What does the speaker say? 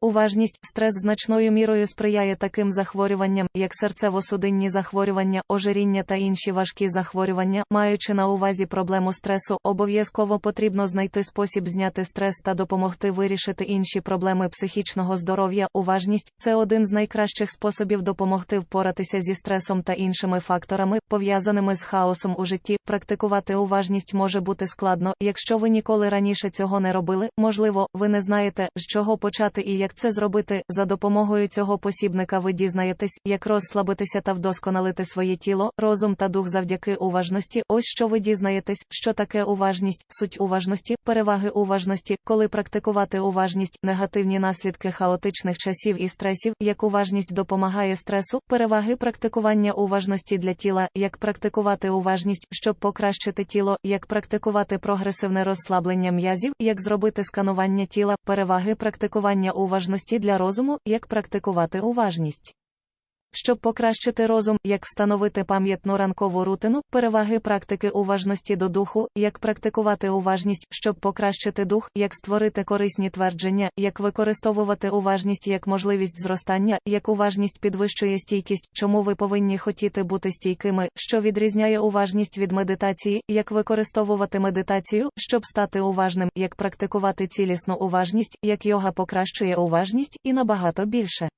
Уважність, стрес значною мірою сприяє таким захворюванням, як серцево-судинні захворювання, ожиріння та інші важкі захворювання. Маючи на увазі проблему стресу, обов'язково потрібно знайти спосіб зняти стрес та допомогти вирішити інші проблеми психічного здоров'я. Уважність це один з найкращих способів допомогти впоратися зі стресом та іншими факторами, пов'язаними з хаосом у житті. Практикувати уважність може бути складно, якщо ви ніколи раніше цього не робили. Можливо, ви не знаєте, з чого почати і як це зробити. За допомогою цього посібника ви дізнаєтесь, як розслабитися та вдосконалити своє тіло, розум та дух завдяки уважності. Ось що ви дізнаєтесь, що таке уважність, суть уважності, переваги уважності, коли практикувати уважність, негативні наслідки хаотичних часів і стресів, як уважність допомагає стресу, переваги практикування уважності для тіла, як практикувати уважність, щоб покращити тіло, як практикувати прогресивне розслаблення м'язів, як зробити сканування тіла, переваги практикування уважності для розуму, як практикувати уважність. Щоб покращити розум, як встановити пам'ятну ранкову рутину, переваги практики уважності до духу, як практикувати уважність, щоб покращити дух, як створити корисні твердження, як використовувати уважність як можливість зростання, як уважність підвищує стійкість, чому ви повинні хотіти бути стійкими, що відрізняє уважність від медитації, як використовувати медитацію, щоб стати уважним, як практикувати цілісну уважність, як йога покращує уважність і набагато більше.